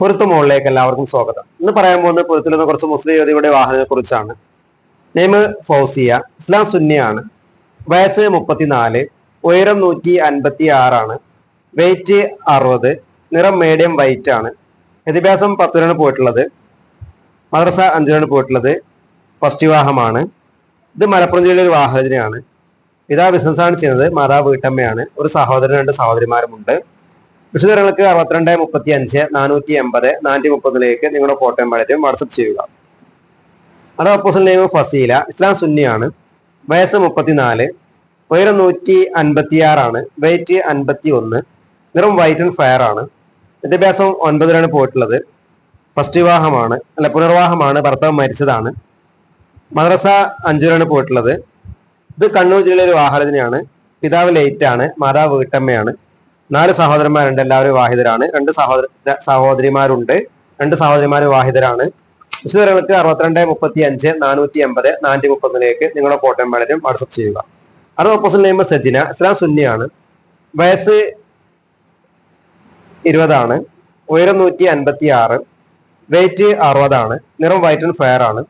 പൊരുത്ത മുകളിലേക്ക് എല്ലാവർക്കും സ്വാഗതം. ഇന്ന് പറയാൻ പോകുന്നത് പൊരുത്തിൽ നിന്ന് കുറച്ച് മുസ്ലിം യുവതിയുടെ വാഹനത്തെ കുറിച്ചാണ്. നെയ്മ് ഫൗസിയ ഇസ്ലാം സുന്നിയാണ്. വയസ്സ് മുപ്പത്തിനാല് ഉയരം നൂറ്റി അൻപത്തി ആറാണ് വെയിറ്റ് അറുപത് നിറം മീഡിയം വൈറ്റ് ആണ്. വിദ്യാഭ്യാസം പത്തിനാണ് പോയിട്ടുള്ളത്. മദ്രസ അഞ്ചിനാണ് പോയിട്ടുള്ളത്. ഫസ്റ്റ് വിവാഹമാണ്. ഇത് മലപ്പുറം ജില്ലയിലെ ഒരു വാഹനത്തിനാണ് പിതാ ബിസിനസ്സാണ് ചെയ്യുന്നത്. മാതാവ് വീട്ടമ്മയാണ്. ഒരു സഹോദരൻ രണ്ട് സഹോദരിമാരുമുണ്ട്. വിശദങ്ങൾക്ക് അറുപത്തിരണ്ട് മുപ്പത്തി അഞ്ച് നാനൂറ്റി എൺപത് നാനൂറ്റി മുപ്പതിലേക്ക് നിങ്ങളുടെ ഫോട്ടോയും വളരെ വാട്സപ്പ് ചെയ്യുക. അത് ഓപ്പോസിറ്റ് നെയിം ഫസീല ഇസ്ലാം സുന്നിയാണ്. വയസ്സ് മുപ്പത്തിനാല് ഉയരം നൂറ്റി അൻപത്തി ആറാണ് വെയിറ്റ് അൻപത്തി ഒന്ന് നിറം വൈറ്റ് ആൻഡ് ഫയർ ആണ്. വിദ്യാഭ്യാസം ഒൻപതിലാണ് പോയിട്ടുള്ളത്. ഫസ്റ്റ് വിവാഹമാണ് അല്ല പുനർവാഹമാണ് ഭർത്താവ് മരിച്ചതാണ്. മദ്രസ അഞ്ചൂരാണ് പോയിട്ടുള്ളത്. ഇത് കണ്ണൂർ ജില്ലയിലെ ഒരു വാഹനത്തിനെയാണ് പിതാവ് ലേറ്റ് ആണ് മാതാവ് വീട്ടമ്മയാണ്. നാല് സഹോദരന്മാരുണ്ട് എല്ലാവരും വാഹിതരാണ് രണ്ട് സഹോദര സഹോദരിമാരുണ്ട്. രണ്ട് സഹോദരിമാർ വാഹിതരാണ് വിശദങ്ങൾക്ക് അറുപത്തിരണ്ട് മുപ്പത്തി അഞ്ച് നാനൂറ്റി എൺപത് നാനൂറ്റി മുപ്പതിലേക്ക് നിങ്ങളുടെ കോട്ടയം മാനേജും വാട്സപ്പ് ചെയ്യുക. അത് ഓപ്പോസിറ്റ് നെയ്മ സജിന. ഇസ്ലാം സുന്നിയാണ്. വയസ്സ് ഇരുപതാണ്. ഉയരം നൂറ്റി അൻപത്തി ആറ് വെയിറ്റ് അറുപതാണ്. നിറം വൈറ്റ് ആൻഡ് ഫയർ ആണ്.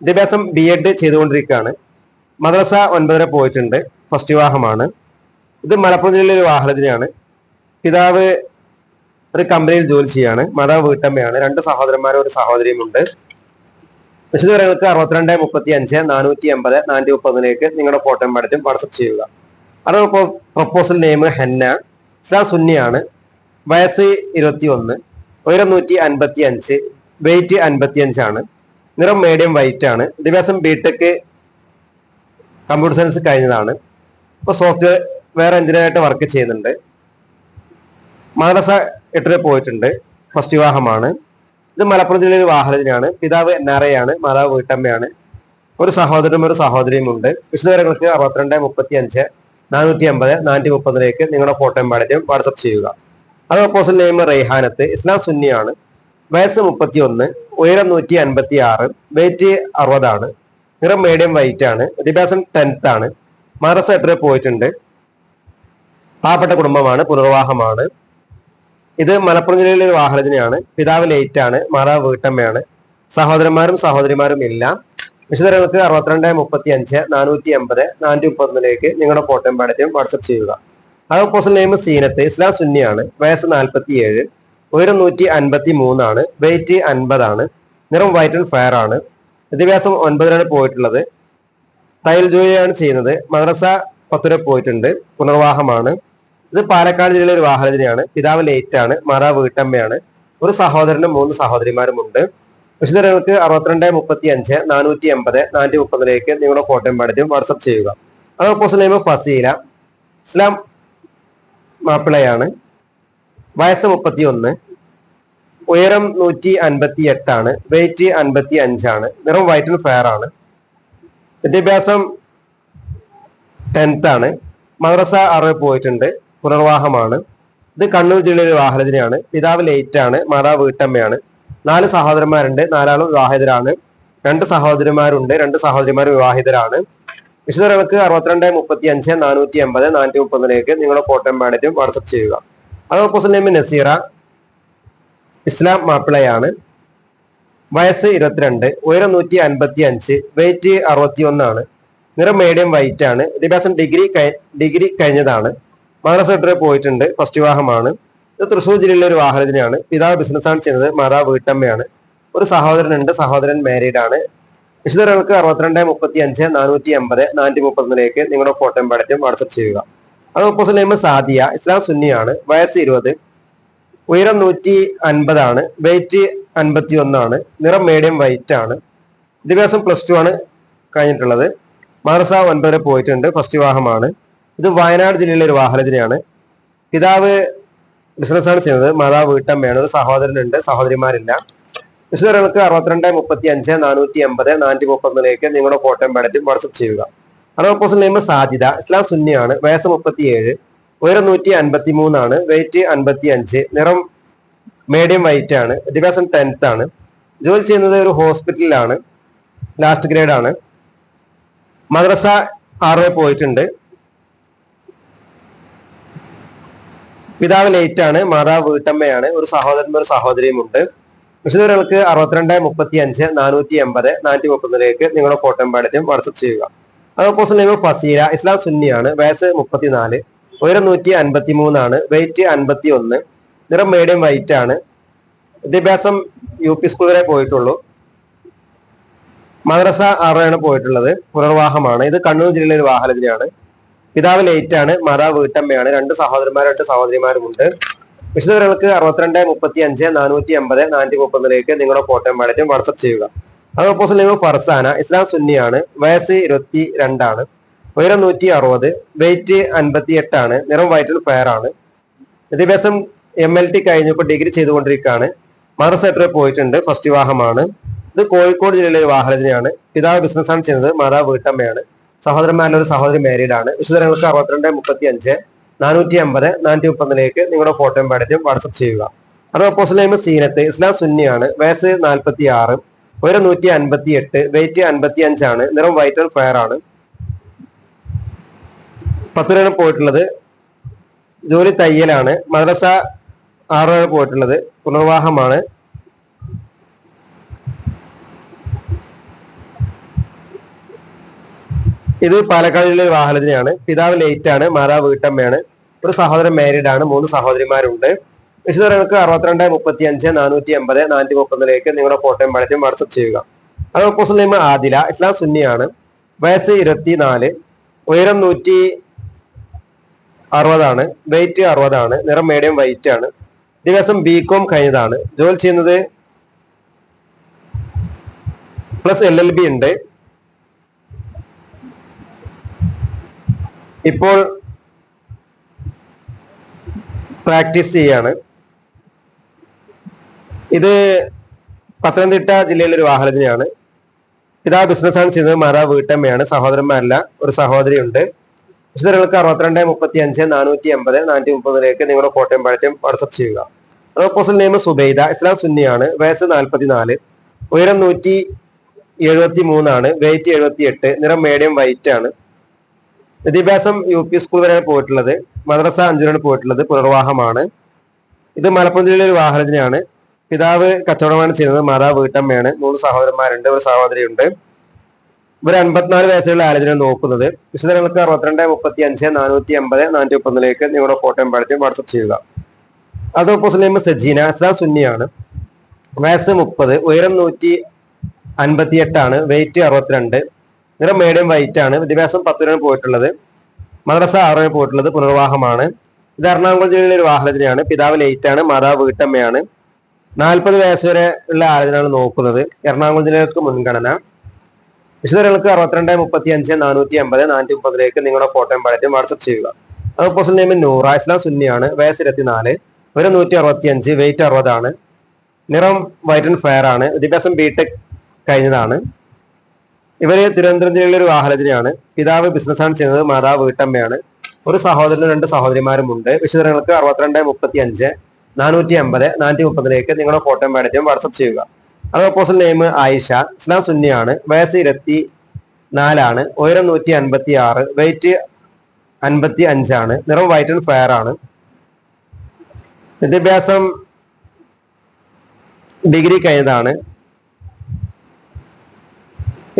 വിദ്യാഭ്യാസം ബി എഡ് ചെയ്തുകൊണ്ടിരിക്കുകയാണ്. മദ്രസ ഒൻപതര പോയിട്ടുണ്ട്. ഫസ്റ്റ് വിവാഹമാണ്. ഇത് മലപ്പുറം ജില്ലയിലെ ഒരു വാഹനത്തിനാണ് പിതാവ് ഒരു കമ്പനിയിൽ ജോലി ചെയ്യാണ്. മാതാവ് വീട്ടമ്മയാണ്. രണ്ട് സഹോദരന്മാരും ഒരു സഹോദരിയും ഉണ്ട്. വിശദവിവരങ്ങൾക്ക് അറുപത്തിരണ്ട് മുപ്പത്തി അഞ്ച് നാനൂറ്റി എൺപത് നാനൂറ്റി മുപ്പതിലേക്ക് നിങ്ങളുടെ ഫോട്ടോ പഠിച്ചും വാട്സപ്പ് ചെയ്യുക. അത് പ്രപ്പോസൽ നെയിം ഹെന്ന. സാ സുന്നിയാണ്. വയസ്സ് ഇരുപത്തി ഒന്ന് ഉയരം നൂറ്റി അൻപത്തി അഞ്ച് വെയിറ്റ് അൻപത്തി അഞ്ചാണ് നിറം മീഡിയം വൈറ്റ് ആണ്. ദിവസം ബിടെക് കമ്പ്യൂട്ടർ സയൻസ് കഴിഞ്ഞതാണ്. ഇപ്പോൾ സോഫ്റ്റ്വെയർ എഞ്ചിനീയറായിട്ട് വർക്ക് ചെയ്യുന്നുണ്ട്. മദ്രസ എട്ടിന് പോയിട്ടുണ്ട്. ഫസ്റ്റ് വിവാഹമാണ്. ഇത് മലപ്പുറം ജില്ലയിലെ വാഹനത്തിനാണ് പിതാവ് എൻ ആർ ഐ ആണ് മാതാവ് വീട്ടമ്മയാണ്. ഒരു സഹോദരനും ഒരു സഹോദരിയും ഉണ്ട്. വിശദവിവരങ്ങൾക്ക് അറുപത്തിരണ്ട് മുപ്പത്തി അഞ്ച് നാനൂറ്റി അമ്പത് നാനൂറ്റി മുപ്പതിലേക്ക് നിങ്ങളുടെ ഫോട്ടോയും പാടറ്റും വാട്സപ്പ് ചെയ്യുക. അത് ഓപ്പോസിറ്റ് നെയിം റെയ്ഹാനത്ത് ഇസ്ലാം സുന്നിയാണ്. വയസ്സ് മുപ്പത്തി ഒന്ന് ഉയരം നൂറ്റി അൻപത്തി ആറ് വെയിറ്റ് അറുപതാണ്. നിറം മീഡിയം വൈറ്റ് ആണ്. വിദ്യാഭ്യാസം ടെൻത്ത് ആണ്. മദ്രസ എട്ടിന് പോയിട്ടുണ്ട്. പാവപ്പെട്ട കുടുംബമാണ് പുനർവാഹമാണ് ഇത് മലപ്പുറം ജില്ലയിലെ ഒരു വാഹനജനയാണ് പിതാവ് ലേറ്റ് ആണ് മാതാവ് വീട്ടമ്മയാണ്. സഹോദരന്മാരും സഹോദരിമാരും ഇല്ല വിശദങ്ങൾക്ക് അറുപത്തിരണ്ട് മുപ്പത്തി അഞ്ച് നാനൂറ്റി അമ്പത് നാനൂറ്റി മുപ്പത്തൊന്നിലേക്ക് നിങ്ങളുടെ ഫോട്ടോയും പാടറ്റും വാട്സപ്പ് ചെയ്യുക. അത് പോസ്റ്റൽ നെയിം സീനത്ത് ഇസ്ലാം സുന്നിയാണ്. വയസ്സ് നാൽപ്പത്തി ഏഴ് ഉയരം നൂറ്റി അൻപത്തി മൂന്നാണ് വെയിറ്റ് അൻപതാണ് നിറം വൈറ്റ് ആൻഡ് ഫയർ ആണ്. വിദ്യാഭ്യാസം ഒൻപതിനാണ് പോയിട്ടുള്ളത്. തയ്യൽ ജോലിയാണ് ചെയ്യുന്നത്. മദ്രസ പത്തുര പോയിട്ടുണ്ട്. പുനർവാഹമാണ്. ഇത് പാലക്കാട് ജില്ലയിലെ ഒരു വാഹനത്തിനെയാണ് പിതാവ് ലേറ്റ് ആണ് മാതാവ് വീട്ടമ്മയാണ്. ഒരു സഹോദരനും മൂന്ന് സഹോദരിമാരും ഉണ്ട്. വിശദങ്ങൾക്ക് അറുപത്തിരണ്ട് മുപ്പത്തി അഞ്ച് നാനൂറ്റി എൺപത് നാനൂറ്റി മുപ്പതിലേക്ക് നിങ്ങളുടെ ഫോട്ടോയും പാടിയും വാട്സപ്പ് ചെയ്യുക. അത് ഓപ്പോസിറ്റ് നെയ്മ് ഫസീല ഇസ്ലാം മാപ്പിളയാണ്. വയസ്സ് മുപ്പത്തി ഒന്ന് ഉയരം നൂറ്റി അൻപത്തി എട്ടാണ് വെയിറ്റ് അൻപത്തി അഞ്ചാണ് നിറം വൈറ്റ് ആൻഡ് ഫെയർ ആണ്. വിദ്യാഭ്യാസം ടെൻത്ത് ആണ്. മദ്രസ അറിവ് പോയിട്ടുണ്ട്. പുനർവാഹമാണ് ഇത് കണ്ണൂർ ജില്ലയിലെ വാഹനത്തിനാണ് പിതാവ് ലേറ്റ് ആണ് മാതാവ് വീട്ടമ്മയാണ്. നാല് സഹോദരന്മാരുണ്ട് നാലാളും വിവാഹിതരാണ്. രണ്ട് സഹോദരിമാരുണ്ട് രണ്ട് സഹോദരിമാർ വിവാഹിതരാണ്. വിശുദ്ധർക്ക് അറുപത്തിരണ്ട് മുപ്പത്തി അഞ്ച് നാനൂറ്റി അമ്പത് നാനൂറ്റി മുപ്പതിലേക്ക് നിങ്ങളുടെ ഫോട്ടോ മാഡറ്റും വാട്സപ്പ് ചെയ്യുക. അത് നെയിം നസീറ ഇസ്ലാം മാപ്പിളയാണ്. വയസ്സ് ഇരുപത്തിരണ്ട് ഉയരം നൂറ്റി അൻപത്തി അഞ്ച് വെയിറ്റ് അറുപത്തി ഒന്നാണ് നിറം മീഡിയം വൈറ്റ് ആണ്. വിദ്യാഭ്യാസം ഡിഗ്രി ഡിഗ്രി കഴിഞ്ഞതാണ്. സെക്ടറി പോയിട്ടുണ്ട്. ഫസ്റ്റ് വിവാഹമാണ്. ഇത് തൃശ്ശൂർ ജില്ലയിലെ ഒരു വാഹനത്തിനാണ് പിതാവ് ബിസിനസ്സാണ് ചെയ്യുന്നത്. മാതാവ് വീട്ടമ്മയാണ്. ഒരു സഹോദരനുണ്ട്. സഹോദരൻ മാരീഡ് ആണ്. വിശദങ്ങൾക്ക് അറുപത്തിരണ്ട് മുപ്പത്തി അഞ്ച് നാനൂറ്റി എൺപത് നാനൂറ്റി മുപ്പത്തൊന്നിലേക്ക് നിങ്ങളുടെ ഫോട്ടോയും പാടറ്റും വാട്സപ്പ് ചെയ്യുക. അത് ഓപ്പോസിറ്റ് നെയിം സാദിയ. ഇസ്ലാം സുന്നിയാണ്. വയസ്സ് ഇരുപത്. ഉയരം നൂറ്റി അൻപതാണ് വെയിറ്റ് അൻപത്തി ഒന്നാണ് നിറം മീഡിയം വൈറ്റ് ആണ്. വിദ്യാഭ്യാസം പ്ലസ് ടു ആണ് കഴിഞ്ഞിട്ടുള്ളത്. മദ്രസ ഒൻപതിൽ പോയിട്ടുണ്ട്. ഫസ്റ്റ് വിവാഹമാണ്. ഇത് വയനാട് ജില്ലയിലെ ഒരു വാഹനത്തിനെയാണ്. പിതാവ് ബിസിനസ്സാണ് ചെയ്യുന്നത്. മാതാവ് വീട്ടമ്മയാണ്. ഒരു സഹോദരനുണ്ട്. സഹോദരിമാരില്ല. വിശദങ്ങൾക്ക് അറുപത്തിരണ്ട് മുപ്പത്തി അഞ്ച് നാനൂറ്റി എൺപത് നാനൂറ്റി മുപ്പത്തൊന്നിലേക്ക് നിങ്ങളുടെ ഫോട്ടോയും പാടറ്റും വാട്സപ്പ് ചെയ്യുക. അറുപത് ഓപ്പോസിറ്റ് നെയിം സാധ്യത ഇസ്ലാം സുന്നിയാണ് വയസ്സ് മുപ്പത്തിയേഴ് ഉയരം നൂറ്റി അൻപത്തി മൂന്നാണ് വെയിറ്റ് അൻപത്തി അഞ്ച് നിറം മീഡിയം വൈറ്റ് ആണ് വിദ്യാഭ്യാസം ടെൻത്ത് ആണ്. ജോലി ചെയ്യുന്നത് ഒരു ഹോസ്പിറ്റലിലാണ് ലാസ്റ്റ് ഗ്രേഡ് ആണ്. മദ്രസ ആറ് പോയിട്ടുണ്ട്. പിതാവ് ലേറ്റ് ആണ് മാതാവ് വീട്ടമ്മയാണ് ഒരു സഹോദരനും ഒരു സഹോദരിയും ഉണ്ട് വിശദവിവരങ്ങൾക്ക് അറുപത്തിരണ്ട് മുപ്പത്തി അഞ്ച് നാനൂറ്റി എൺപത് നാനൂറ്റി മുപ്പതിലേക്ക് നിങ്ങളുടെ ഫോട്ടോ പാടറ്റും വാട്സപ്പ് ചെയ്യുക. അതോപ്പോസ് നെയ്മ് ഫസീല ഇസ്ലാം സുന്നിയാണ് വയസ്സ് മുപ്പത്തിനാല് ഉയരം നൂറ്റി അൻപത്തി മൂന്നാണ് വെയിറ്റ് അൻപത്തി ഒന്ന് നിറം മീഡിയം വൈറ്റ് ആണ്. വിദ്യാഭ്യാസം യു പി സ്കൂൾ വരെ പോയിട്ടുള്ളൂ. മദ്രസ ആറാണ് പോയിട്ടുള്ളത് പുനർവാഹമാണ്. ഇത് കണ്ണൂർ ജില്ലയിലെ ഒരു വാഹനത്തിലാണ് പിതാവ് ലേറ്റ് ആണ് മാതാവ് വീട്ടമ്മയാണ്. രണ്ട് സഹോദരന്മാരും രണ്ട് സഹോദരിമാരുമുണ്ട്. വിശദവിവരങ്ങൾക്ക് അറുപത്തിരണ്ട് മുപ്പത്തി അഞ്ച് നാനൂറ്റി അമ്പത് നാനൂറ്റി മുപ്പതിലേക്ക് നിങ്ങളുടെ ഫോട്ടോയും പാടറ്റും വാട്സപ്പ് ചെയ്യുക. അത് ഓപ്പോസിറ്റ് നെയ്മ് ഫർസാന ഇസ്ലാം സുന്നിയാണ് വയസ്സ് ഇരുപത്തി രണ്ടാണ് ഉയരം നൂറ്റി അറുപത് വെയിറ്റ് അൻപത്തി എട്ടാണ് നിറം വൈറ്റിൽ ഫയർ ആണ്. വിദ്യാഭ്യാസം എം എൽ ടി കഴിഞ്ഞപ്പോൾ ഡിഗ്രി ചെയ്തുകൊണ്ടിരിക്കുകയാണ്. മദർ സെക്ടറിൽ പോയിട്ടുണ്ട് ഫസ്റ്റ് വിവാഹമാണ്. ഇത് കോഴിക്കോട് ജില്ലയിലെ വിവാഹരചനയാണ് പിതാവ് ബിസിനസ്സാണ് ചെയ്യുന്നത് മാതാവ് വീട്ടമ്മയാണ്. സഹോദരന്മാരിൽ ഒരു സഹോദരി മാരീഡ് ആണ്. വിശദങ്ങൾക്ക് അറുപത്തിരണ്ട് മുപ്പത്തി അഞ്ച് നാനൂറ്റി അമ്പത് നാനൂറ്റി മുപ്പതിലേക്ക് നിങ്ങളുടെ ഫോട്ടോയും പാടറ്റും വാട്സപ്പ് ചെയ്യുക. അത് ഓപ്പോസിറ്റ് സീനത്ത് ഇസ്ലാം സുന്നിയാണ് വയസ്സ് നാൽപ്പത്തി ആറ് ഉയരം നൂറ്റി അൻപത്തി എട്ട് വെയിറ്റ് അൻപത്തി അഞ്ചാണ് നിറം വൈറ്റ് ആൻഡ് ഫയർ ആണ്. പത്തുരയാണ് പോയിട്ടുള്ളത്. ജോലി തയ്യലാണ്. മദ്രസ ആറാണ് പോയിട്ടുള്ളത്. പുനർവാഹമാണ്. ഇത് പാലക്കാടിലെ ജില്ലയിലെ വാഹനത്തിനാണ് പിതാവ് ലേറ്റ് ആണ് മാതാവ് വീട്ടമ്മയാണ് ഒരു സഹോദരൻ മാരീഡ് ആണ് മൂന്ന് സഹോദരിമാരുണ്ട്. വിശദങ്ങൾക്ക് അറുപത്തിരണ്ട് മുപ്പത്തി അഞ്ച് നാനൂറ്റി എൺപത് നാനൂറ്റി മുപ്പതിലേക്ക് നിങ്ങളുടെ ഫോട്ടോയും പഴറ്റും വാട്സപ്പ് ചെയ്യുക അത് മുസ്ലിം ആദില ഇസ്ലാം സുന്നിയാണ് വയസ്സ് ഇരുപത്തി നാല് ഉയരം നൂറ്റി അറുപതാണ് വെയിറ്റ് അറുപതാണ് നിറം മീഡിയം വൈറ്റ് ആണ്. ദിവസം ബി കോം കഴിഞ്ഞതാണ്. ജോലി ചെയ്യുന്നത് പ്ലസ് എൽ എൽ ബി ഉണ്ട്. ഇപ്പോൾ പ്രാക്ടീസ് ചെയ്യാണ്. ഇത് പത്തനംതിട്ട ജില്ലയിലെ ഒരു വാഹനത്തിനാണ് പിതാ ബിസിനസ്സാണ് ചെയ്യുന്നത്. മാതാവ് വീട്ടമ്മയാണ്. സഹോദരന്മാരല്ല ഒരു സഹോദരി ഉണ്ട് വിശദങ്ങൾക്ക് അറുപത്തിരണ്ട് മുപ്പത്തി അഞ്ച് നാനൂറ്റി എൺപത് നാനൂറ്റി മുപ്പതിലേക്ക് നിങ്ങളുടെ കോട്ടയം പഴറ്റും വാട്സപ്പ് ചെയ്യുക. റോപ്പോസിൽ നെയിം സുബൈദ ഇസ്ലാം സുന്നിയാണ് വയസ്സ് നാൽപ്പത്തിനാല് ഉയരം നൂറ്റി എഴുപത്തി മൂന്നാണ് വെയിറ്റ് എഴുപത്തി എട്ട് നിറം മീഡിയം വൈറ്റ് ആണ്. വിദ്യാഭ്യാസം യു പി സ്കൂൾ വരെയാണ് പോയിട്ടുള്ളത് മദ്രസ അഞ്ചുരാണ് പോയിട്ടുള്ളത് പുനർവാഹമാണ്. ഇത് മലപ്പുറം ജില്ലയിലെ ഒരു വാഹനത്തിനാണ് പിതാവ് കച്ചവടമാണ് ചെയ്യുന്നത് മാതാവ് വീട്ടമ്മയാണ്. മൂന്ന് സഹോദരന്മാരുണ്ട് ഒരു സഹോദരിയുണ്ട്. ഇവർ അൻപത്തിനാല് വയസ്സുള്ള ആലോചന നോക്കുന്നത്. വിശദങ്ങൾക്ക് അറുപത്തിരണ്ട് മുപ്പത്തി അഞ്ച് നാനൂറ്റി അമ്പത് നാനൂറ്റി മുപ്പതിലേക്ക് നിങ്ങളുടെ ഫോട്ടോയും പഠിച്ചും വാട്സപ്പ് ചെയ്യുക. അത് ഓപ്പോസിറ്റ് സജീന ഇസ്ലാം സുന്നിയാണ്. വയസ്സ് മുപ്പത് ഉയരം നൂറ്റി അൻപത്തി എട്ടാണ് വെയിറ്റ് അറുപത്തിരണ്ട്. നിറം മീഡിയം വൈറ്റ് ആണ്. വിദ്യാഭ്യാസം പത്തുരന് പോയിട്ടുള്ളത്. മദ്രസ ആറിന് പോയിട്ടുള്ളത്. പുനർവാഹമാണ് ഇത് എറണാകുളം ജില്ലയിലെ ഒരു വാഹനത്തിനാണ് പിതാവ് ലേറ്റ് ആണ് മാതാവ് വീട്ടമ്മയാണ്. നാൽപ്പത് വയസ്സ് വരെ ഉള്ള ആലോചനകൾ നോക്കുന്നത്. എറണാകുളം ജില്ലയിലേക്ക് മുൻഗണന. വിശദങ്ങൾക്ക് അറുപത്തിരണ്ട് മുപ്പത്തി അഞ്ച് നാനൂറ്റി അമ്പത് നാനൂറ്റി മുപ്പതിലേക്ക് നിങ്ങളുടെ ഫോട്ടോയും പഴറ്റും വാട്സപ്പ് ചെയ്യുക. അത് പോസ്റ്റൽ നെയിം നൂറ ഇസ്ലാം സുന്നിയാണ്. വയസ്സ് ഇരുപത്തിനാല് ഒരു നൂറ്റി അറുപത്തി അഞ്ച് വെയിറ്റ് അറുപതാണ്. നിറം വൈറ്റ് ആൻഡ് ഫയർ ആണ്. വിദ്യാഭ്യാസം ബിടെക് കഴിഞ്ഞതാണ്. ഇവർ തിരുവനന്തപുരം ജില്ലയിലെ ഒരു വാഹനത്തിനെയാണ് പിതാവ് ബിസിനസ്സാണ് ചെയ്യുന്നത് മാതാവ് വീട്ടമ്മയാണ്. ഒരു സഹോദരനും രണ്ട് സഹോദരിമാരുമുണ്ട് വിശദങ്ങൾക്ക് അറുപത്തിരണ്ട് മുപ്പത്തി അഞ്ച് നാനൂറ്റി അമ്പത് നാനൂറ്റി മുപ്പതിലേക്ക് നിങ്ങളുടെ ഫോട്ടോയും പാടറ്റും വാട്സപ്പ് ചെയ്യുക. അത് ഓപ്പോസിറ്റ് നെയിം ആയിഷ ഇസ്ലാം സുന്നിയാണ് വയസ്സ് ഇരുപത്തി നാലാണ് ഉയരം നൂറ്റി അൻപത്തി ആറ് വെയിറ്റ് അൻപത്തി അഞ്ചാണ് നിറം വൈറ്റ് ആൻഡ് ഫയർ ആണ്. വിദ്യാഭ്യാസം ഡിഗ്രി കഴിഞ്ഞതാണ്.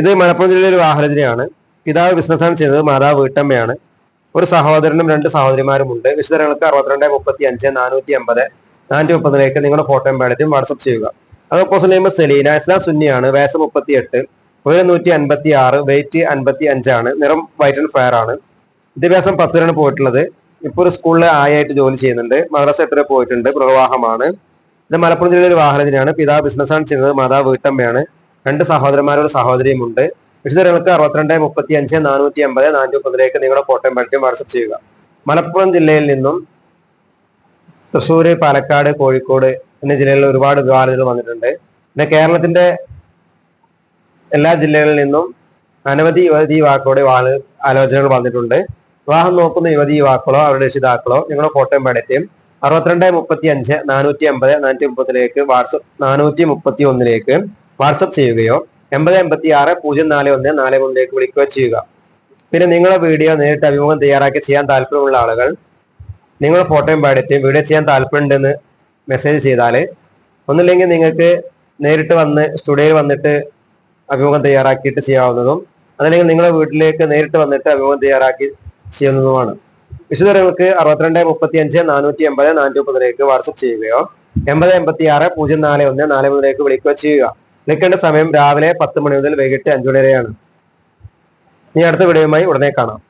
ഇത് മലപ്പുറം ജില്ലയിലെ ഒരു വാഹനത്തിനെയാണ് പിതാവ് ബിസിനസ്സാണ് ചെയ്തത് മാതാവ് വീട്ടമ്മയാണ്. ഒരു സഹോദരനും രണ്ട് സഹോദരിമാരുമുണ്ട്. വിശദങ്ങൾക്ക് അറുപത്തിരണ്ട് മുപ്പത്തി അഞ്ച് നാനൂറ്റി അമ്പത് നാനൂറ്റി മുപ്പതിലേക്ക് നിങ്ങളുടെ ഫോട്ടോയും പാടറ്റും വാട്സപ്പ് ചെയ്യുക. അത് ഓപ്പോസിറ്റ് നെയിം സെലീന ഇസ്ലാം സുന്നിയാണ് വയസ്സ് മുപ്പത്തി എട്ട് ഒരു നൂറ്റി അൻപത്തി ആറ് വെയിറ്റ് അൻപത്തി അഞ്ചാണ് നിറം വൈറ്റ് ആൻഡ് ഫയർ ആണ്. വിദ്യാഭ്യാസം പത്തുവരാണ് പോയിട്ടുള്ളത്. ഇപ്പോൾ ഒരു സ്കൂളിലെ ആയായിട്ട് ജോലി ചെയ്യുന്നുണ്ട്. മദ്രസ എട്ട് പോയിട്ടുണ്ട്. പ്രവാഹമാണ് ഇത് മലപ്പുറം ജില്ലയിലെ ഒരു വാഹനത്തിനാണ് പിതാവ് ബിസിനസ്സാണ് ചെയ്യുന്നത് മാതാവ് വീട്ടമ്മയാണ്. രണ്ട് സഹോദരന്മാരോട് സഹോദരിയും ഉണ്ട് വിശദങ്ങൾക്ക് അറുപത്തിരണ്ട് മുപ്പത്തി അഞ്ച് നാനൂറ്റി അമ്പത് നാനൂറ്റി മുപ്പതിലേക്ക് നിങ്ങളുടെ കോട്ടയം പറ്റും വാട്സപ്പ് ചെയ്യുക. മലപ്പുറം ജില്ലയിൽ നിന്നും തൃശ്ശൂർ പാലക്കാട് കോഴിക്കോട് എന്നീ ജില്ലകളിൽ ഒരുപാട് വിവാഹങ്ങൾ വന്നിട്ടുണ്ട്. പിന്നെ കേരളത്തിന്റെ എല്ലാ ജില്ലകളിൽ നിന്നും അനവധി യുവതി യുവാക്കളുടെ ആലോചനകൾ വന്നിട്ടുണ്ട്. വിവാഹം നോക്കുന്ന യുവതി യുവാക്കളോ അവരുടെ രക്ഷിതാക്കളോ ഞങ്ങളുടെ കോട്ടയം പടറ്റും അറുപത്തിരണ്ട് മുപ്പത്തി അഞ്ച് നാനൂറ്റി അമ്പത് നാനൂറ്റി മുപ്പത്തിലേക്ക് വാട്സപ്പ് നാനൂറ്റി മുപ്പത്തി ഒന്നിലേക്ക് വാട്സപ്പ് ചെയ്യുകയോ എൺപത് എൺപത്തി ആറ് പൂജ്യം നാല് ഒന്ന് നാല് മൂന്നിലേക്ക് വിളിക്കുകയോ ചെയ്യുക. പിന്നെ നിങ്ങളുടെ വീഡിയോ നേരിട്ട് അഭിമുഖം തയ്യാറാക്കി ചെയ്യാൻ താല്പര്യമുള്ള ആളുകൾ നിങ്ങളുടെ ഫോട്ടോയും ബയോഡേറ്റയും വീഡിയോ ചെയ്യാൻ താല്പര്യമുണ്ടെന്ന് മെസ്സേജ് ചെയ്താൽ ഒന്നില്ലെങ്കിൽ നിങ്ങൾക്ക് നേരിട്ട് വന്ന് സ്റ്റുഡിയോയിൽ വന്നിട്ട് അഭിമുഖം തയ്യാറാക്കിയിട്ട് ചെയ്യാവുന്നതും അതല്ലെങ്കിൽ നിങ്ങളുടെ വീട്ടിലേക്ക് നേരിട്ട് വന്നിട്ട് അഭിമുഖം തയ്യാറാക്കി ചെയ്യുന്നതുമാണ്. വിശദങ്ങൾക്ക് അറുപത്തിരണ്ട് മുപ്പത്തി അഞ്ച് നാനൂറ്റി എൺപത് നാനൂറ്റി മുപ്പതിലേക്ക് വാട്സപ്പ് ചെയ്യുകയോ എൺപത് എൺപത്തി ആറ് പൂജ്യം നാല് ഒന്ന് നാല് മൂന്നിലേക്ക് വിളിക്കുകയോ ചെയ്യുക. വിളിക്കേണ്ട സമയം രാവിലെ പത്ത് മണി മുതൽ വൈകിട്ട് അഞ്ചു മണി വരെയാണ്. ഇനി അടുത്ത വീഡിയോയുമായി ഉടനെ കാണാം.